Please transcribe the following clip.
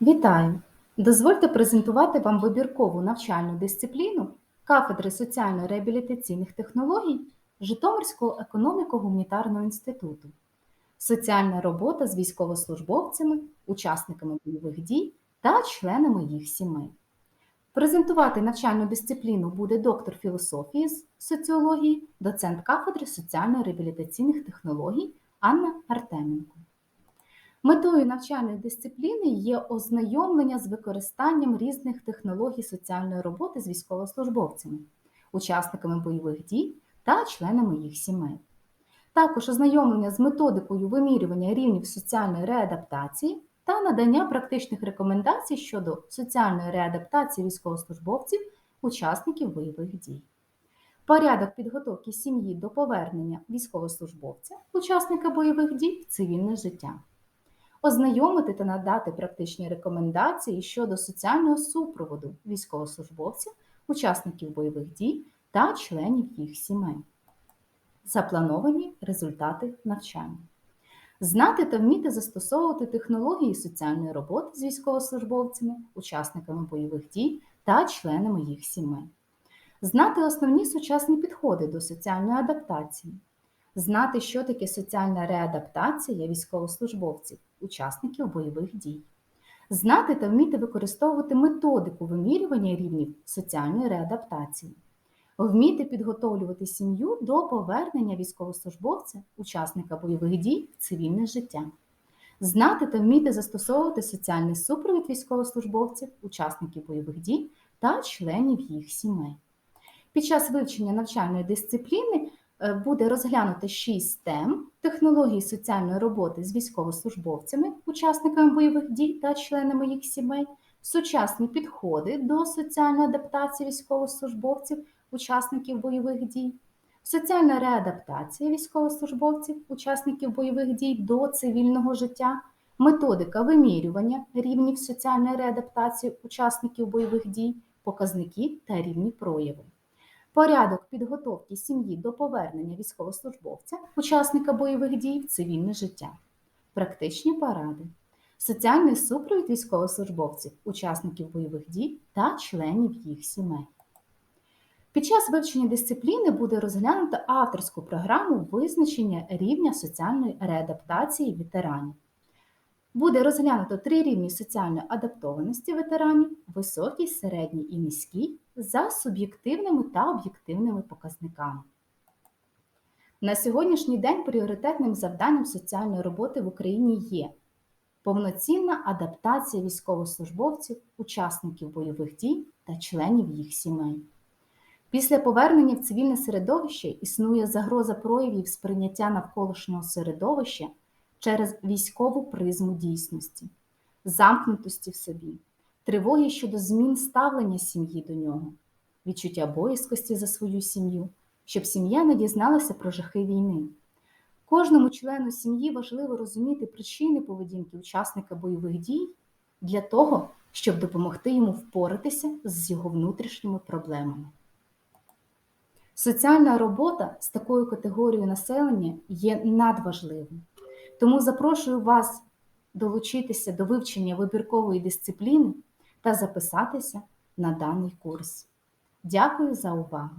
Вітаю! Дозвольте презентувати вам вибіркову навчальну дисципліну кафедри соціально-реабілітаційних технологій Житомирського економіко-гуманітарного інституту. Соціальна робота з військовослужбовцями, учасниками бойових дій та членами їх сімей. Презентувати навчальну дисципліну буде доктор філософії з соціології, доцент кафедри соціально-реабілітаційних технологій Анна Артеменко. Метою навчальної дисципліни є ознайомлення з використанням різних технологій соціальної роботи з військовослужбовцями, учасниками бойових дій та членами їх сімей. Також ознайомлення з методикою вимірювання рівнів соціальної реадаптації та надання практичних рекомендацій щодо соціальної реадаптації військовослужбовців, учасників бойових дій. Порядок підготовки сім'ї до повернення військовослужбовця, учасника бойових дій в цивільне життя ознайомити та надати практичні рекомендації щодо соціального супроводу військовослужбовців, учасників бойових дій та членів їх сімей. Заплановані результати навчання. Знати та вміти застосовувати технології соціальної роботи з військовослужбовцями, учасниками бойових дій та членами їх сімей. Знати основні сучасні підходи до соціальної адаптації, знати, що таке соціальна реадаптація військовослужбовців, учасників бойових дій, знати та вміти використовувати методику вимірювання рівнів соціальної реадаптації, вміти підготовлювати сім'ю до повернення військовослужбовця, учасника бойових дій в цивільне життя. Знати та вміти застосовувати соціальний супровід військовослужбовців, учасників бойових дій та членів їх сімей. Під час вивчення навчальної дисципліни буде розглянути шість тем технології соціальної роботи з військовослужбовцями, учасниками бойових дій та членами їх сімей, сучасні підходи до соціальної адаптації військовослужбовців, учасників бойових дій, соціальна реадаптація військовослужбовців, учасників бойових дій до цивільного життя, методика вимірювання рівнів соціальної реадаптації учасників бойових дій, показники та рівні прояви порядок підготовки сім'ї до повернення військовослужбовця, учасника бойових дій в цивільне життя, практичні поради, соціальний супровід військовослужбовців, учасників бойових дій та членів їх сімей. Під час вивчення дисципліни буде розглянуто авторську програму визначення рівня соціальної реадаптації ветеранів. Буде розглянуто три рівні соціальної адаптованості ветеранів високий, середній і низький за суб'єктивними та об'єктивними показниками. На сьогоднішній день пріоритетним завданням соціальної роботи в Україні є повноцінна адаптація військовослужбовців, учасників бойових дій та членів їх сімей. Після повернення в цивільне середовище існує загроза проявів сприйняття навколишнього середовища через військову призму дійсності, замкнутості в собі, тривоги щодо змін ставлення сім'ї до нього, відчуття боязкості за свою сім'ю, щоб сім'я не дізналася про жахи війни. Кожному члену сім'ї важливо розуміти причини поведінки учасника бойових дій для того, щоб допомогти йому впоратися з його внутрішніми проблемами. Соціальна робота з такою категорією населення є надважливою. Тому запрошую вас долучитися до вивчення вибіркової дисципліни та записатися на даний курс. Дякую за увагу!